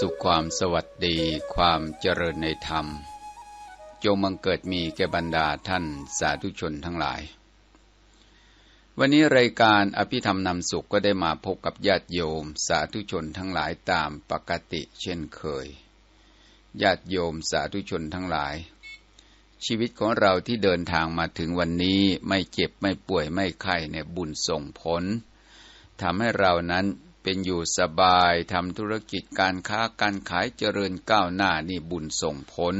สุขความสวัสดีความเจริญในธรรม จงบังเกิดมีแก่บรรดาท่านสาธุชนทั้งหลาย วันนี้รายการอภิธรรมนำสุขก็ได้มาพบกับญาติโยมสาธุชนทั้งหลายตามปกติเช่นเคย ญาติโยมสาธุชนทั้งหลาย ชีวิตของเราที่เดินทางมาถึงวันนี้ไม่เจ็บไม่ป่วยไม่ไข้เนี่ยบุญส่งผลทำให้เรานั้น เป็นอยู่สบายทำธุรกิจการค้าการขายเจริญก้าวหน้านี่บุญส่งผล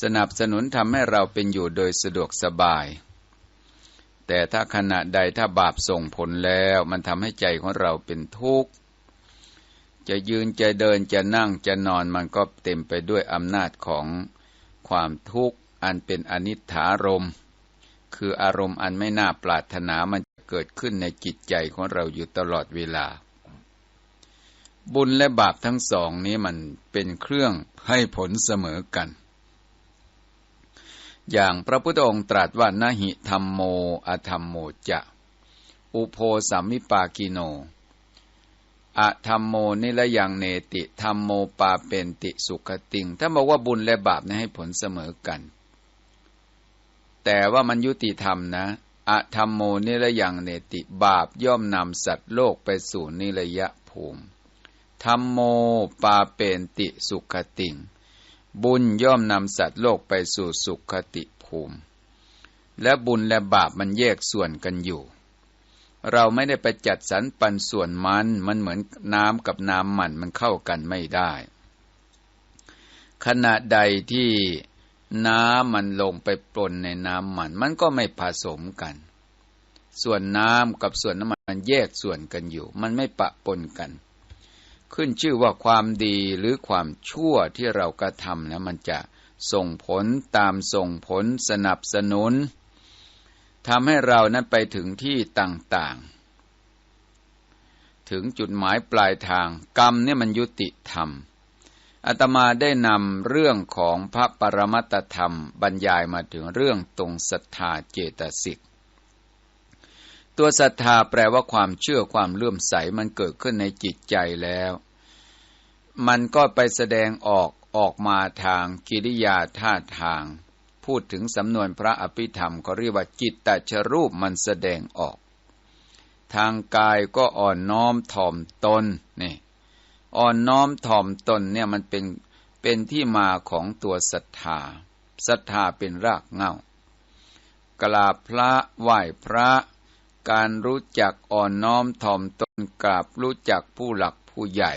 สนับสนุนทำให้เราเป็นอยู่โดยสะดวกสบาย แต่ถ้าขณะใดถ้าบาปส่งผลแล้วมันทำให้ใจของเราเป็นทุกข์ จะยืนจะเดินจะนั่งจะนอนมันก็เต็มไปด้วยอำนาจของความทุกข์อันเป็นอนิจฐารมณ์คืออารมณ์อันไม่น่าปรารถนามันจะเกิดขึ้นในจิตใจของเราอยู่ตลอดเวลา บุญและบาปทั้งสองนี้มันเป็นเครื่องให้ผลเสมอกัน อย่างพระพุทธองค์ตรัสว่านหิธรรมโมอธรรมโมจะ อุโพสัมมิปากิโนอะธรรมโมนิละยังเนติธรรมโมปาเป็นติสุขติง ถ้าบอกว่าบุญและบาปนี้ให้ผลเสมอกัน แต่ว่ามันยุติธรรมนะอะธรรมโมนิระยังเนติบาปย่อมนำสัตว์โลกไปสู่นิระยะภูมิ ธรรมโมปาเปนติสุขติง บุญย่อมนำสัตว์โลกไปสู่สุขติภูมิ และบุญและบาปมันแยกส่วนกันอยู่ เราไม่ได้ไปจัดสรรปันส่วนมัน มันเหมือนน้ำกับน้ำมันมันเข้ากันไม่ได้ ขณะใดที่น้ำมันลงไปปนในน้ำมัน มันก็ไม่ผสมกัน ส่วนน้ำกับส่วนน้ำมันแยกส่วนกันอยู่ มันไม่ปะปนกัน ขึ้นชื่อว่าความดีหรือความชั่วที่เรากระทำแล้วมันจะส่งผลตามส่งผลสนับสนุนทำให้เรานั้นไปถึงที่ต่างๆ ถึงจุดหมายปลายทางกรรมเนี่ยมันยุติธรรมอาตมาได้นำเรื่องของพระปรมัตธรรมบรรยายมาถึงเรื่องตรงศรัทธาเจตสิก ตัวศรัทธาแปลว่าความเชื่อความเลื่อมใสมันเกิดขึ้นในจิตใจแล้ว มันก็ไปแสดงออกออกมาทางกิริยาท่าทาง พูดถึงสำนวนพระอภิธรรมก็เรียกว่าจิตตชรูปมันแสดงออก ทางกายก็อ่อนน้อมถ่อมตนนี่อ่อนน้อมถ่อมตนเนี่ยมันเป็นเป็นที่มาของตัวศรัทธาศรัทธาเป็นรากเงากราบพระไหว้พระ การรู้จักอ่อนน้อมถ่อมตนกราบรู้จักผู้หลักผู้ใหญ่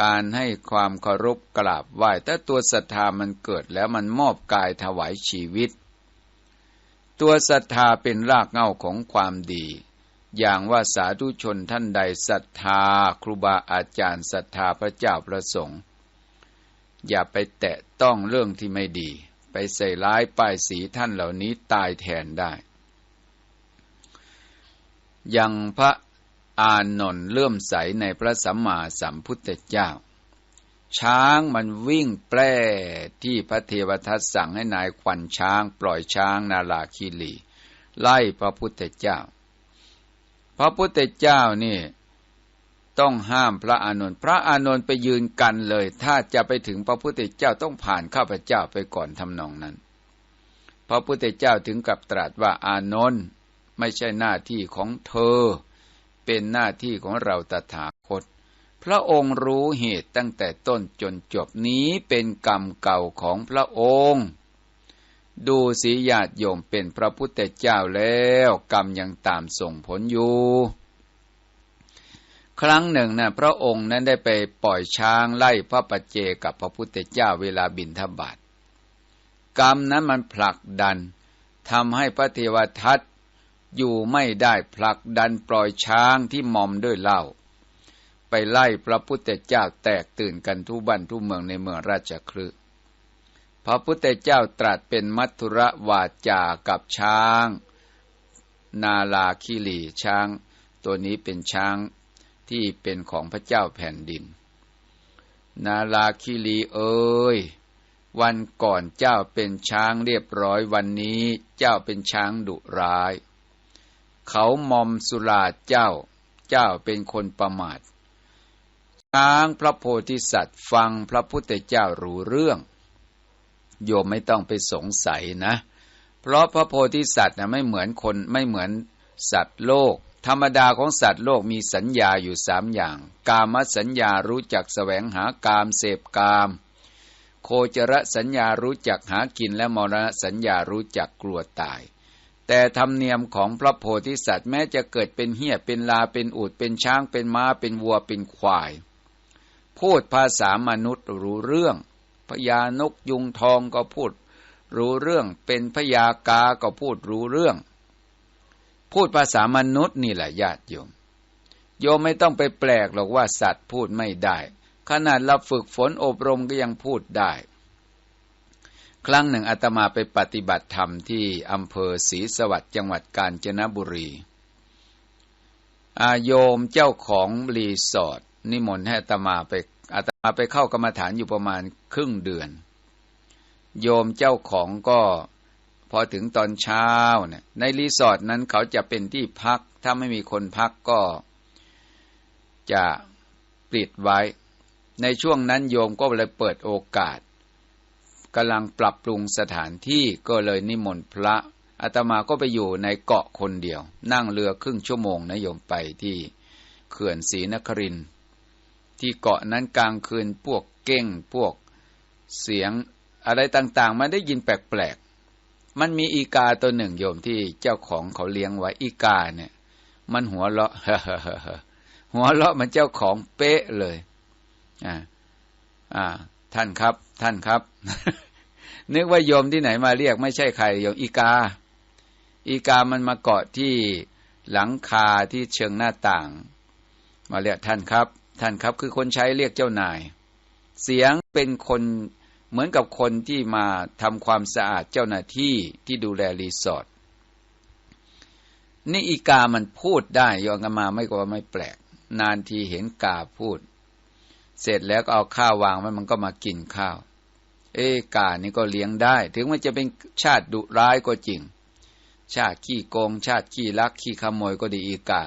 การให้ความเคารพกราบไหว้ถ้าตัวศรัทธามันเกิดแล้วมันมอบกายถวายชีวิต ตัวศรัทธาเป็นรากเงาของความดี อย่างว่าสาธุชนท่านใดศรัทธาครูบาอาจารย์ศรัทธาพระเจ้าประสงค์ อย่าไปแตะต้องเรื่องที่ไม่ดี ไปใส่ร้ายป้ายสีท่านเหล่านี้ตายแทนได้ ยังพระอานนท์เลื่อมใสในพระสัมมาสัมพุทธเจ้า ช้างมันวิ่งแปร่ที่พระเทวทัตสั่งให้นายควันช้าง ปล่อยช้างนาลาคีรีไล่พระพุทธเจ้า พระพุทธเจ้านี่ต้องห้ามพระอานนท์พระอานนท์ไปยืนกันเลย ถ้าจะไปถึงพระพุทธเจ้าต้องผ่านข้าพเจ้าไปก่อนทำนองนั้น พระพุทธเจ้าถึงกับตรัสว่าอานนท์ ไม่ใช่หน้าที่ของเธอ เป็นหน้าที่ของเราตถาคต พระองค์รู้เหตุตั้งแต่ต้นจนจบนี้เป็นกรรมเก่าของพระองค์ ดูสีญาติโยมเป็นพระพุทธเจ้าแล้ว กรรมยังตามส่งผลอยู่ครั้งหนึ่งนะพระองค์นั้นได้ไปปล่อยช้างไล่พระปัจเจกับพระพุทธเจ้าเวลาบินทบาทกรรมนั้นมันผลักดันทำให้พระเทวทัต อยู่ไม่ได้ผลักดันปล่อยช้างที่มอมด้วยเหล้าไปไล่พระพุทธเจ้าแตกตื่นกันทุบ้านทุเมืองในเมืองราชคลึพระพุทธเจ้าตรัสเป็นมัทุระวาจากับช้าง นาลาคิลีช้าง ตัวนี้เป็นช้างที่เป็นของพระเจ้าแผ่นดิน นาลาคิลีเอ้ยวันก่อนเจ้าเป็นช้างเรียบร้อยวันนี้เจ้าเป็นช้างดุร้าย เขามอมสุราเจ้า เจ้าเป็นคนประมาทช้างพระโพธิสัตว์ ฟังพระพุทธเจ้ารู้เรื่อง โยมไม่ต้องไปสงสัยนะ เพราะพระโพธิสัตว์นะไม่เหมือนคนไม่เหมือนสัตว์โลก ธรรมดาของสัตว์โลกมีสัญญาอยู่สามอย่าง กามสัญญารู้จักแสวงหากามเสพกาม โคจรสัญญารู้จักหากินและมรณสัญญารู้จักกลัวตาย แต่ธรรมเนียมของพระโพธิสัตว์แม้จะเกิดเป็นเหี้ยเป็นลาเป็นอูดเป็นช้างเป็นม้าเป็นวัวเป็นควาย พูดภาษามนุษย์รู้เรื่องพญานกยุงทองก็พูดรู้เรื่อง เป็นพญากาก็พูดรู้เรื่อง พูดภาษามนุษย์นี่แหละญาติโยม โยมไม่ต้องไปแปลกหรอกว่าสัตว์พูดไม่ได้ ขนาดเราฝึกฝนอบรมก็ยังพูดได้ ครั้งหนึ่งอาตมาไปปฏิบัติธรรมที่อำเภอศรีสวัสดิ์จังหวัดกาญจนบุรีอาโยมเจ้าของรีสอร์ทนิมนต์ให้อาตมาไปอาตมาไปเข้ากรรมฐานอยู่ประมาณครึ่งเดือน โยมเจ้าของก็พอถึงตอนเช้าเนี่ยในรีสอร์ทนั้นเขาจะเป็นที่พัก ถ้าไม่มีคนพักก็จะปิดไว้ ในช่วงนั้นโยมก็เลยเปิดโอกาส กำลังปรับปรุงสถานที่ก็เลยนิมนต์พระอาตมาก็ไปอยู่ในเกาะคนเดียว นั่งเรือครึ่งชั่วโมงนะโยมไปที่เขื่อนศรีนครินที่เกาะนั้นกลางคืนพวกเก้งพวกเสียงอะไรต่างๆ มันได้ยินแปลกๆ มันมีอีกาตัวหนึ่งโยมที่เจ้าของเขาเลี้ยงไว้อีกาเนี่ย มันหัวเราะหัวเราะมันเจ้าของเป๊ะเลยอ่าอ่าท่านครับ ท่านครับ นึกว่าโยมที่ไหนมาเรียกไม่ใช่ใครโยมอีกา อีกามันมาเกาะที่หลังคาที่เชิงหน้าต่าง มาเรียกท่านครับ ท่านครับคือคนใช้เรียกเจ้านาย เสียงเป็นคนเหมือนกับคนที่มาทำความสะอาดเจ้าหน้าที่ที่ดูแลรีสอร์ทนี่อีกามันพูดได้ยองกันมาไม่ก็ว่าไม่แปลก นานทีเห็นกาพูด เสร็จแล้วก็เอาข้าววางไว้มันก็มากินข้าว เอกานี่ก็เลี้ยงได้ ถึงมันจะเป็นชาติดุร้ายก็จริง ชาติขี้โกง ชาติขี้ลักขี้ขโมยก็ดีอีกา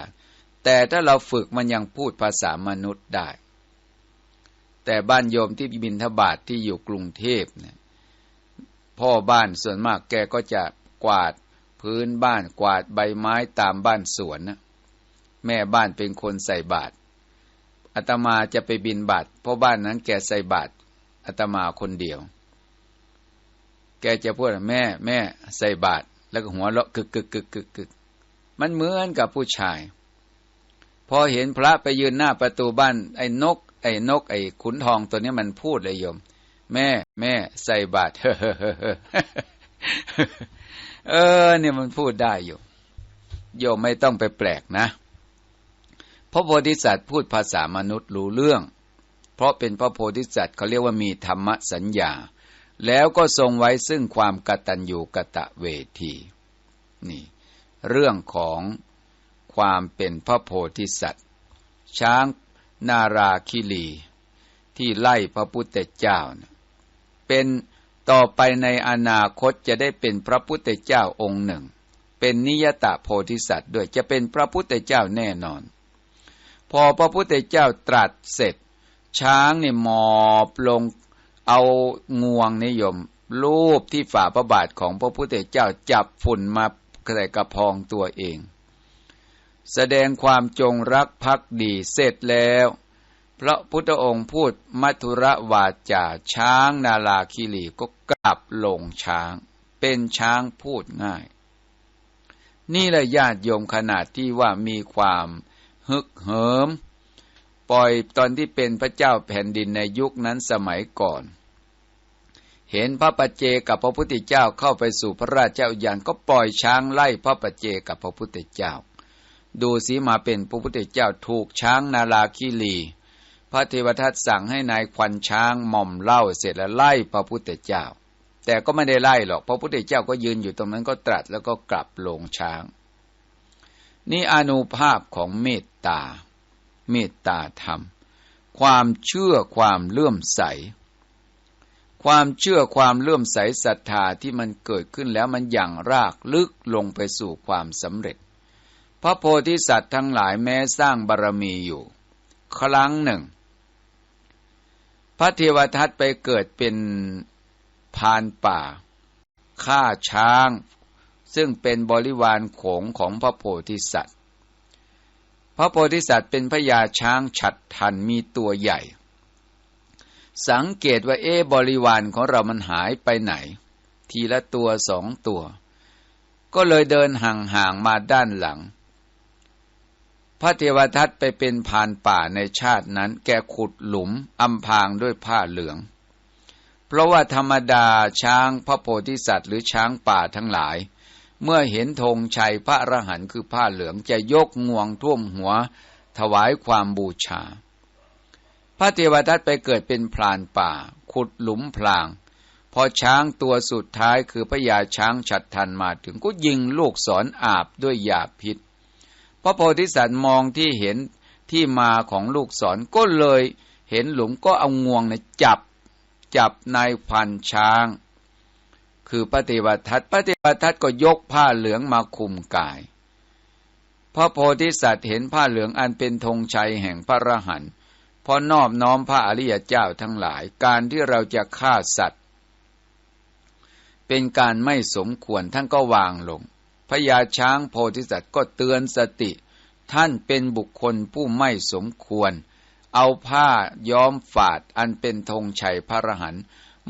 แต่ถ้าเราฝึกมันยังพูดภาษามนุษย์ได้ แต่บ้านโยมที่บินทบาทที่อยู่กรุงเทพเนี่ยพ่อบ้านส่วนมากแกก็จะกวาดพื้นบ้านกวาดใบไม้ตามบ้านสวนนะแม่บ้านเป็นคนใส่บาตร อาตมาจะไปบินบาตรเพราะบ้านนั้นแกใส่บาตรอาตมาคนเดียว แกจะพูดแม่แม่ใส่บาตรแล้วก็หัวเราะกึกกึกกึกกึกกึกมันเหมือนกับผู้ชาย พอเห็นพระไปยืนหน้าประตูบ้าน ไอ้นก ไอ้นก ไอ้ขุนทองตัวนี้มันพูดเลยโยม แม่ แม่ใส่บาตรเออเนี่ยมันพูดได้อยู่ โยมไม่ต้องไปแปลกนะ ระโพธิสัตว์พูดภาษามนุษย์รู้เรื่อง เพราะเป็นพระโพธิสัตว์เขาเรียกว่ามีธรรมสัญญา แล้วก็ทรงไว้ซึ่งความกตัญญูกะตะเวทีนี่ เรื่องของความเป็นพระโพธิสัตว์ ช้างนาราคิลี ที่ไล่พระพุทธเจ้า เป็นต่อไปในอนาคตจะได้เป็นพระพุทธเจ้าองค์หนึ่ง เป็นนิยตะโพธิสัตว์ด้วยจะเป็นพระพุทธเจ้าแน่นอน พอพระพุทธเจ้าตรัสเสร็จ ช้างเนี่หมอบลงเอางวงนิยม รูปที่ฝ่าพระบาทของพระพุทธเจ้าจับฝุ่นมาใส่กระพองตัวเอง แสดงความจงรักภักดีเสร็จแล้วพระพุทธองค์พูดมัทุระวาจาช้างนาลาคิรีก็กลับลงช้าง เป็นช้างพูดง่าย นี่แหละญาติโยมขนาดที่ว่ามีความ ฮึกเหิม ปล่อยตอนที่เป็นพระเจ้าแผ่นดินในยุคนั้นสมัยก่อน เห็นพระปัจเจกับพระพุทธเจ้าเข้าไปสู่พระราชเจ้าอย่างก็ปล่อยช้างไล่พระปัจเจกับพระพุทธเจ้า ดูสีมาเป็นพระพุทธเจ้าถูกช้างนาลาคิลีพระเทวทัตสั่งให้นายควันช้างหม่อมเล่าเสร็จแล้วไล่พระพุทธเจ้า แต่ก็ไม่ได้ไล่หรอกพระพุทธเจ้าก็ยืนอยู่ตรงนั้นก็ตรัสแล้วก็กลับลงช้าง นี่อนุภาพของเมตตา เมตตาธรรม ความเชื่อความเลื่อมใส ความเชื่อความเลื่อมใสศรัทธาที่มันเกิดขึ้นแล้วมันอย่างรากลึกลงไปสู่ความสำเร็จ พระโพธิสัตว์ทั้งหลายแม้สร้างบารรมีอยู่ ครั้งหนึ่ง พระเทวทัตไปเกิดเป็นพานป่าฆ่าช้าง ซึ่งเป็นบริวารโขงของพระโพธิสัตว์ พระโพธิสัตว์เป็นพญาช้างฉัดทันมีตัวใหญ่ สังเกตว่าเอ๊บริวารของเรามันหายไปไหน ทีละตัวสองตัว ก็เลยเดินห่างๆมาด้านหลัง พระเทวทัตไปเป็นพานป่าในชาตินั้น แกขุดหลุมอำพางด้วยผ้าเหลืองเพราะว่าธรรมดาช้างพระโพธิสัตว์หรือช้างป่าทั้งหลาย เมื่อเห็นธงชัยพระอรหันต์คือผ้าเหลืองจะยกงวงท่วมหัว ถวายความบูชา พระเทวทัตไปเกิดเป็นพรานป่า ขุดหลุมพลาง พอช้างตัวสุดท้ายคือพระยาช้างฉัดทันมาถึงก็ยิงลูกศรออาบด้วยยาพิษพระโพธิสัตว์มองที่เห็นที่มาของลูกศรก็เลยเห็นหลุมก็เอางวงเนี่ยจับ จับนายพันช้าง คือพระเทวทัตพระเทวทัตก็ยกผ้าเหลืองมาคุมกาย พระโพธิสัตว์เห็นผ้าเหลืองอันเป็นธงชัยแห่งพระรหันต์พอนอบน้อมพระอริยเจ้าทั้งหลาย การที่เราจะฆ่าสัตว์ เป็นการไม่สมควรท่านก็วางลงพญาช้างโพธิสัตว์ก็เตือนสติ ท่านเป็นบุคคลผู้ไม่สมควร เอาผ้าย้อมฝาดอันเป็นธงชัยพระรหันต์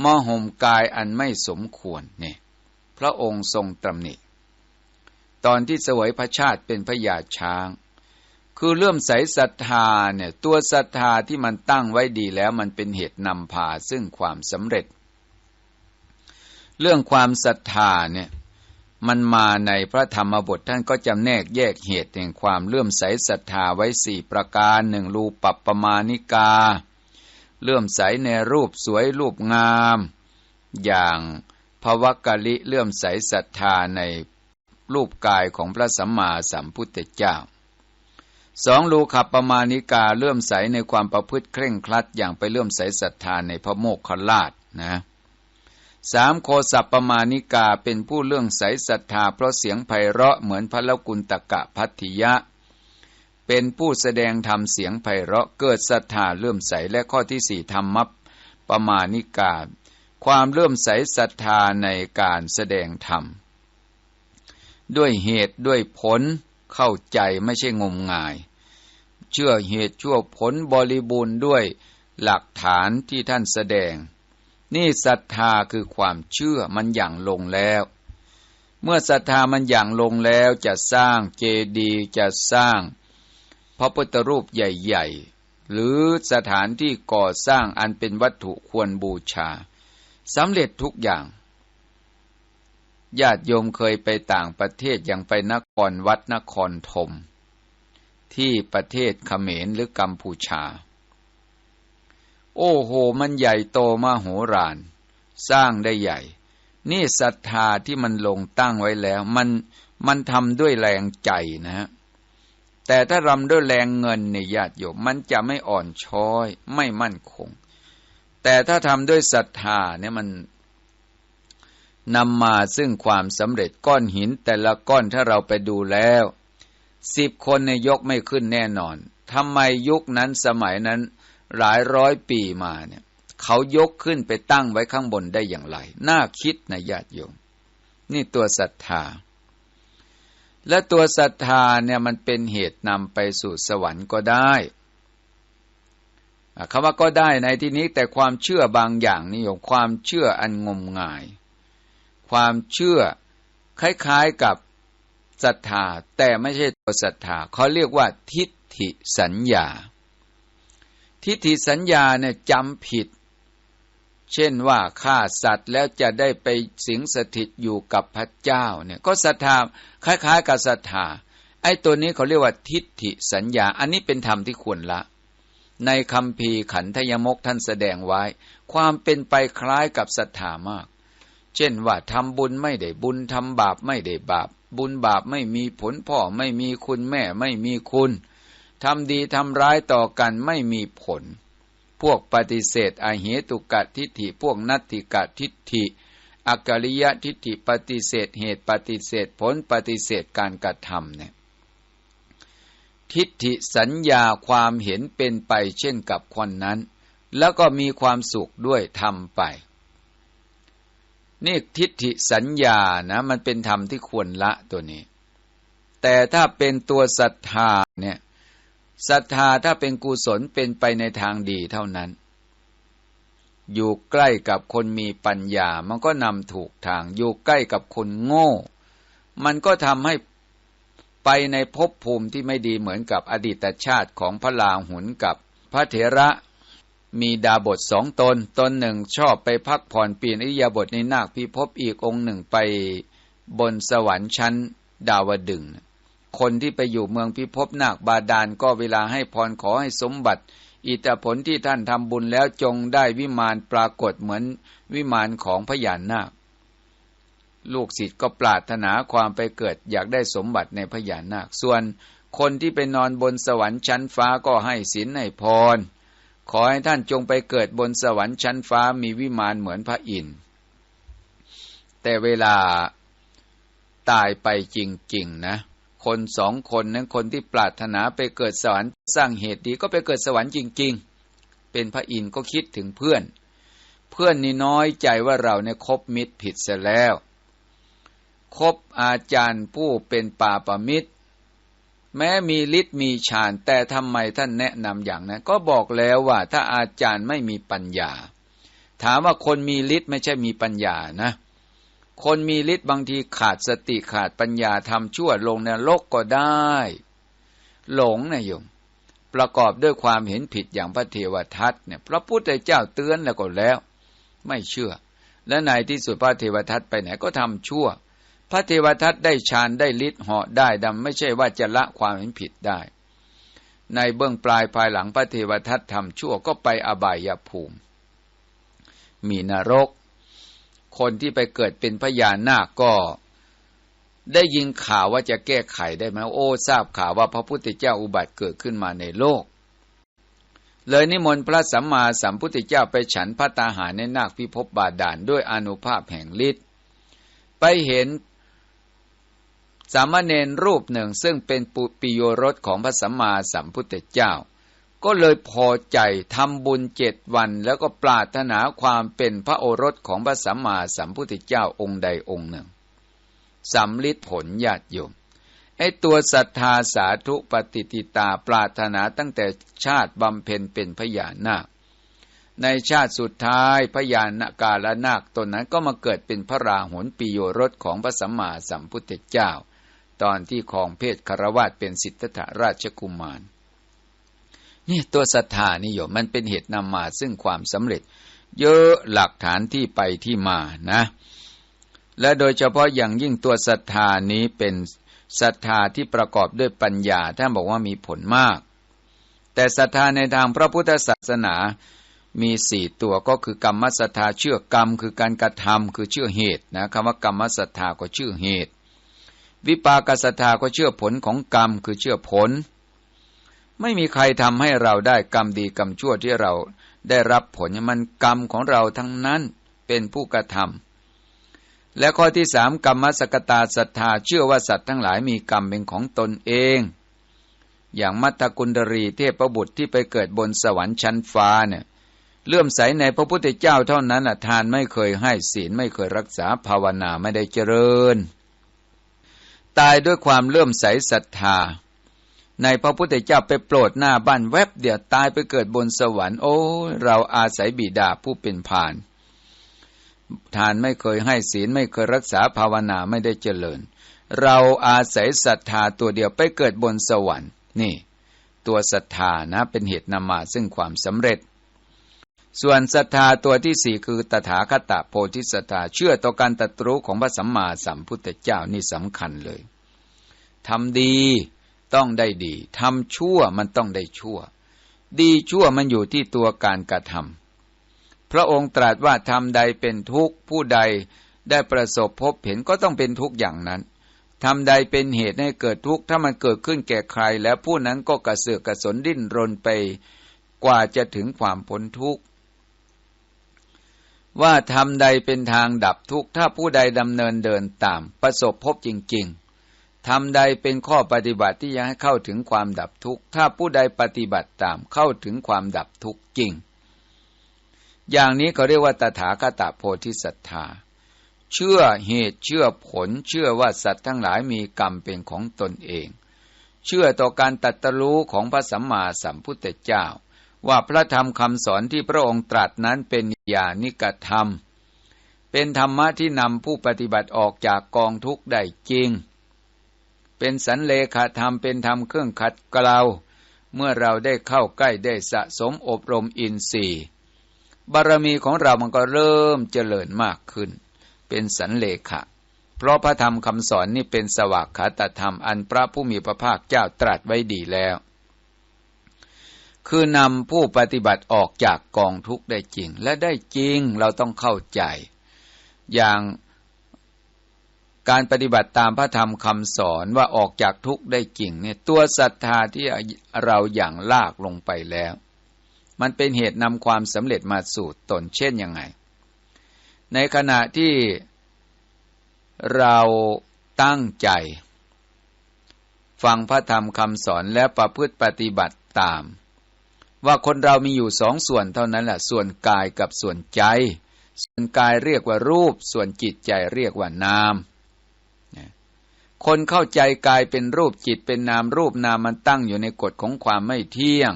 มาห่มกายอันไม่สมควรเนี่ย พระองค์ทรงตำหนิ ตอนที่สวยพระชาติเป็นพระยาช้าง คือเลื่อมใสศรัทธาเนี่ย ตัวศรัทธาที่มันตั้งไว้ดีแล้วมันเป็นเหตุนำพาซึ่งความสำเร็จ เรื่องความศรัทธาเนี่ยมันมาในพระธรรมบทท่านก็จำแนกแยกเหตุแห่งความเลื่อมใสศรัทธาไว้สี่ประการหนึ่งรูปปัปปมานิกา เลื่อมใสในรูปสวยรูปงาม อย่างภวกะลิเลื่อมใสศรัทธาในรูปกายของพระสัมมาสัมพุทธเจ้าสองลูขับประมาณิกาเลื่อมใสในความประพฤติเคร่งครัดอย่างไปเลื่อมใสศรัทธาในพระโมกขลาชนะสามโคสัปปมานิกาเป็นผู้เรื่องใสศรัทธาเพราะเสียงไพเราะเหมือนพระลกุลตะกะพัทธิยะ เป็นผู้แสดงธรรมเสียงไพเราะเกิดศรัทธาเลื่อมใสและข้อที่สี่ธรรมปมานิกา ความเลื่อมใสศรัทธาในการแสดงธรรม ด้วยเหตุด้วยผลเข้าใจไม่ใช่งมงาย เชื่อเหตุชั่วผลบริบูรณ์ด้วยหลักฐานที่ท่านแสดง นี่ศรัทธาคือความเชื่อมันอย่างลงแล้วเมื่อศรัทธามันอย่างลงแล้วจะสร้างเจดีย์จะสร้าง พระพุทธรูปใหญ่ ๆ หรือสถานที่ก่อสร้างอันเป็นวัตถุควรบูชาสำเร็จทุกอย่าง ญาติโยมเคยไปต่างประเทศอย่างไปนครวัดนครธมที่ประเทศเขมรหรือกัมพูชา โอ้โห มันใหญ่โตมาโหราน สร้างได้ใหญ่ นี่ศรัทธาที่มันลงตั้งไว้แล้ว มันมันทำด้วยแรงใจนะฮะ แต่ถ้ารำด้วยแรงเงินในญาติโยมมันจะไม่อ่อนช้อย ไม่มั่นคง แต่ถ้าทำด้วยศรัทธาเนี่ยมันนำมาซึ่งความสำเร็จก้อนหิน แต่ละก้อนถ้าเราไปดูแล้วสิบคนในยกไม่ขึ้นแน่นอนทำไมยุคนั้นสมัยนั้นหลายร้อยปีมาเนี่ย เขายกขึ้นไปตั้งไว้ข้างบนได้อย่างไร น่าคิดนะญาติโยม นี่ตัวศรัทธา และตัวศรัทธาเนี่ยมันเป็นเหตุนำไปสู่สวรรค์ก็ได้คำว่าก็ได้ในที่นี้แต่ความเชื่อบางอย่างนี่ยความเชื่ออันงมงาย ความเชื่อคล้ายๆกับศรัทธาแต่ไม่ใช่ตัวศรัทธาเขาเรียกว่าทิฏฐิสัญญา ทิฏฐิสัญญาเนี่ยจำผิด เช่นว่าฆ่าสัตว์แล้วจะได้ไปสิงสถิตอยู่กับพระเจ้าเนี่ยก็ศรัทธาคล้ายๆ กับศรัทธาไอ้ตัวนี้เขาเรียกว่าทิฏฐิสัญญา อันนี้เป็นธรรมที่ควรละ ในคำพีขันธยมกท่านแสดงไว้ ความเป็นไปคล้ายกับศรัทธามาก เช่นว่าทำบุญไม่ได้บุญทำบาปไม่ได้บาป บุญบาปไม่มีผลพ่อไม่มีคุณแม่ไม่มีคุณทำดีทำร้ายต่อกันไม่มีผล พวกปฏิเสธอเหตุกะทิฏฐิพวกนัตติกะทิฏฐิอากริยะทิฏฐิปฏิเสธเหตุปฏิเสธผลปฏิเสธการกระทำเนี่ยทิฏฐิสัญญาความเห็นเป็นไปเช่นกับคนนั้น แล้วก็มีความสุขด้วยทำไป นี่ทิฏฐิสัญญานะมันเป็นธรรมที่ควรละตัวนี้ แต่ถ้าเป็นตัวศรัทธาเนี่ย ศรัทธาถ้าเป็นกุศลเป็นไปในทางดีเท่านั้น อยู่ใกล้กับคนมีปัญญา มันก็นำถูกทาง อยู่ใกล้กับคนโง่ มันก็ทำให้ไปในภพภูมิที่ไม่ดีเหมือนกับอดีตชาติของพระลาหุนกับพระเถระมีดาบทสองตน ตนหนึ่งชอบไปพักผ่อนปีนอิยาบทในนาคพิภพอีกองหนึ่งไปบนสวรรค์ชั้นดาวดึง คนที่ไปอยู่เมืองพิภพนาคบาดาลก็เวลาให้พรขอให้สมบัติ อิทธผลที่ท่านทำบุญแล้วจงได้วิมานปรากฏเหมือนวิมานของพญานาค ลูกศิษย์ก็ปรารถนาความไปเกิดอยากได้สมบัติในพญานาค ส่วนคนที่ไปนอนบนสวรรค์ชั้นฟ้าก็ให้ศีลให้พร ขอให้ท่านจงไปเกิดบนสวรรค์ชั้นฟ้ามีวิมานเหมือนพระอินทร์แต่เวลาตายไปจริงๆนะ คนสองคนนั้นคนที่ปรารถนาไปเกิดสวรรค์สร้างเหตุดีก็ไปเกิดสวรรค์จริง ๆ เป็นพระอินทร์ก็คิดถึงเพื่อน เพื่อนนี่น้อยใจว่าเราเนี่ยคบมิตรผิดเสียแล้วคบอาจารย์ผู้เป็นป่าปมิตร แม้มีฤทธิ์มีฌานแต่ทำไมท่านแนะนำอย่างนั้น ก็บอกแล้วว่าถ้าอาจารย์ไม่มีปัญญา ถามว่าคนมีฤทธิ์ไม่ใช่มีปัญญานะ คนมีฤทธิ์บางทีขาดสติขาดปัญญาทำชั่วลงในโลกก็ได้ หลงนะโยมประกอบด้วยความเห็นผิดอย่างพระเทวทัตเนี่ยพระพุทธเจ้าเตือนแล้วก็แล้ว ไม่เชื่อ และในที่สุดพระเทวทัตไปไหนก็ทำชั่ว พระเทวทัตได้ฌานได้ฤทธิ์เหาะได้ดำไม่ใช่ว่าจะละความเห็นผิดได้ ในเบื้องปลายภายหลังพระเทวทัตทำชั่วก็ไปอบายภูมิ มีนรก คนที่ไปเกิดเป็นพญานาคก็ได้ยินข่าวว่าจะแก้ไขได้ไหมโอ้ ทราบข่าวว่าพระพุทธเจ้าอุบัติเกิดขึ้นมาในโลก เลยนิมนต์พระสัมมาสัมพุทธเจ้าไปฉันพระตาหารในนาคพิภพบาดาลด้วยอนุภาพแห่งฤทธิ์ไปเห็นสามเณรรูปหนึ่งซึ่งเป็นปุปิโยรสของพระสัมมาสัมพุทธเจ้า ก็เลยพอใจทำบุญเจ็ดวัน แล้วก็ปรารถนาความเป็นพระโอรสของพระสัมมาสัมพุทธเจ้าองค์ใดองค์หนึ่งสำลิดผลญาติโยมไอตัวศรัทธาสาธุปฏิติตาปรารถนาตั้งแต่ชาติบำเพ็ญเป็นพญานาค ในชาติสุดท้ายพญานากาลนาคตนนั้นก็มาเกิดเป็นพระราหุลปิโยรสของพระสัมมาสัมพุทธเจ้า ตอนที่ของเพศคารวาสเป็นสิทธัตถราชกุมาร นี่ตัวศรัทธานี่โยมมันเป็นเหตุนำมาซึ่งความสำเร็จ เยอะหลักฐานที่ไปที่มานะ และโดยเฉพาะอย่างยิ่งตัวศรัทธานี้เป็นศรัทธาที่ประกอบด้วยปัญญาท่านบอกว่ามีผลมาก แต่ศรัทธาในทางพระพุทธศาสนามีสี่ตัวก็คือกรรมศรัทธาเชื่อกรรม คือการกระทำคือเชื่อเหตุนะคำว่ากรรมศรัทธาก็เชื่อเหตุ วิปากศรัทธาก็เชื่อผลของกรรมคือเชื่อผล ไม่มีใครทำให้เราได้กรรมดีกรรมชั่วที่เราได้รับผลมันกรรมของเราทั้งนั้นเป็นผู้กระทำและข้อที่สามกรรมสกตาศรัทธาเชื่อว่าสัตว์ทั้งหลายมีกรรมเป็นของตนเอง อย่างมัตตกุณดรีเทพบุตรที่ไปเกิดบนสวรรค์ชั้นฟ้าเนี่ยเลื่อมใสในพระพุทธเจ้าเท่านั้นทานไม่เคยให้ศีลไม่เคยรักษาภาวนาไม่ได้เจริญ ตายด้วยความเลื่อมใสศรัทธา ในพระพุทธเจ้าไปโปรดหน้าบ้านแวบเดียวตายไปเกิดบนสวรรค์โอ้เราอาศัยบิดาผู้เป็นผานทานไม่เคยให้ศีลไม่เคยรักษาภาวนาไม่ได้เจริญ เราอาศัยศรัทธาตัวเดียวไปเกิดบนสวรรค์ นี่ ตัวศรัทธานะเป็นเหตุนำมาซึ่งความสำเร็จ ส่วนศรัทธาตัวที่สี่คือตถาคตโพธิศรัทธาเชื่อต่อการตรัสรู้ของพระสัมมาสัมพุทธเจ้านี่สำคัญเลยทำดี ต้องได้ดีทำชั่วมันต้องได้ชั่ว ดีชั่วมันอยู่ที่ตัวการกระทำพระองค์ตรัสว่าทำใดเป็นทุกข์ผู้ใดได้ประสบพบเห็นก็ต้องเป็นทุกข์อย่างนั้นทำใดเป็นเหตุให้เกิดทุกข์ถ้ามันเกิดขึ้นแก่ใคร แล้วผู้นั้นก็กระเสือกกระสนดิ้นรนไปกว่าจะถึงความพ้นทุกข์ว่าทำใดเป็นทางดับทุกข์ถ้าผู้ใดดำเนินเดินตามประสบพบจริง ๆ ทำใดเป็นข้อปฏิบัติที่จะให้เข้าถึงความดับทุกข์ ถ้าผู้ใดปฏิบัติตามเข้าถึงความดับทุกข์จริง อย่างนี้เขาเรียกว่าตถาคตโพธิศรัทธาเชื่อเหตุเชื่อผล เชื่อว่าสัตว์ทั้งหลายมีกรรมเป็นของตนเอง เชื่อต่อการตัดตรู้ของพระสัมมาสัมพุทธเจ้า ว่าพระธรรมคำสอนที่พระองค์ตรัสนั้นเป็นญาณิกธรรม เป็นธรรมะที่นำผู้ปฏิบัติออกจากกองทุกข์ได้จริง เป็นสันเลขาธรรมเป็นธรรมเครื่องขัดเกลาเมื่อเราได้เข้าใกล้ได้สะสมอบรมอินทรีย์บารมีของเรามันก็เริ่มเจริญมากขึ้น เป็นสันเลขะ เพราะพระธรรมคำสอนนี่เป็นสวากขาตธรรมอันพระผู้มีพระภาคเจ้าตรัสไว้ดีแล้ว คือนำผู้ปฏิบัติออกจากกองทุกข์ได้จริง และได้จริงเราต้องเข้าใจ อย่าง การปฏิบัติตามพระธรรมคำสอนว่าออกจากทุกข์ได้จริงเนี่ยตัวศรัทธาที่เราอย่างลากลงไปแล้ว มันเป็นเหตุนำความสำเร็จมาสู่ตนเช่นยังไง ในขณะที่เราตั้งใจ ฟังพระธรรมคำสอนและประพฤติปฏิบัติตาม ว่าคนเรามีอยู่สองส่วนเท่านั้นแหละส่วนกายกับส่วนใจ ส่วนกายเรียกว่ารูป ส่วนจิตใจเรียกว่านาม คนเข้าใจกายเป็นรูปจิตเป็นนามรูปนามมันตั้งอยู่ในกฎของความไม่เที่ยง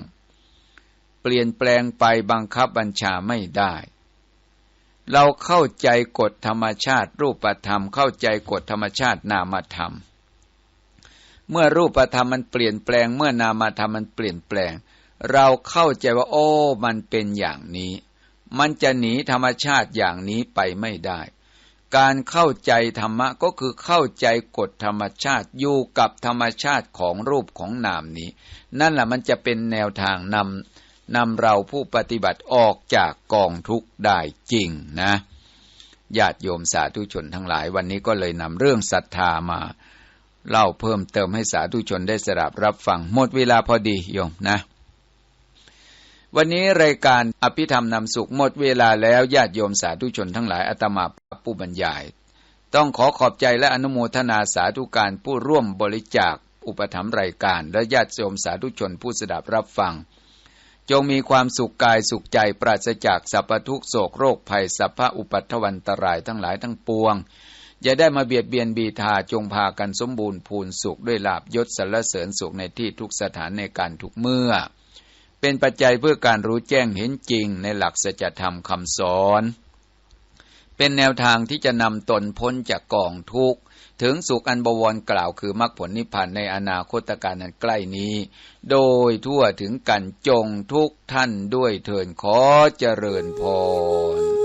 เปลี่ยนแปลงไปบังคับบัญชาไม่ได้ เราเข้าใจกฎธรรมชาติ รูปธรรมเข้าใจกฎธรรมชาตินามธรรม เมื่อรูปธรรมมันเปลี่ยนแปลง เมื่อนามธรรมมันเปลี่ยนแปลง เราเข้าใจว่า โอ้ มันเป็นอย่างนี้ มันจะหนีธรรมชาติอย่างนี้ไปไม่ได้ การเข้าใจธรรมะก็คือเข้าใจกฎธรรมชาติอยู่กับธรรมชาติของรูปของนามนี้ นั่นแหละมันจะเป็นแนวทางนำนำเราผู้ปฏิบัติออกจากกองทุกข์ได้จริงนะญาติโยมสาธุชนทั้งหลายวันนี้ก็เลยนำเรื่องศรัทธามา เล่าเพิ่มเติมให้สาธุชนได้สดับรับฟังหมดเวลาพอดีโยมนะ วันนี้รายการอภิธรรมนำสุขหมดเวลาแล้วญาติโยมสาธุชนทั้งหลายอาตมาผู้บรรยาย ต้องขอขอบใจและอนุโมทนาสาธุการผู้ร่วมบริจาค อุปถัมภ์รายการและญาติโยมสาธุชนผู้สดับรับฟัง จงมีความสุขกายสุขใจปราศจากสัพพทุกโศกโรคภัยสัพพะอุปัตถวันตรายทั้งหลายทั้งปวงอย่าได้มาเบียดเบียนบีทาจงพากันสมบูรณ์พูนสุขด้วยลาบยศสรรเสริญสุขในที่ทุกสถานในการทุกเมื่อ เป็นปัจจัยเพื่อการรู้แจ้งเห็นจริงในหลักสัจธรรมคำสอน เป็นแนวทางที่จะนำตนพ้นจากกองทุกข์ ถึงสุขอันบวรกล่าวคือมรรคผลนิพพานในอนาคตการนั้นใกล้นี้ โดยทั่วถึงกันจงทุกท่านด้วยเถินขอเจริญพร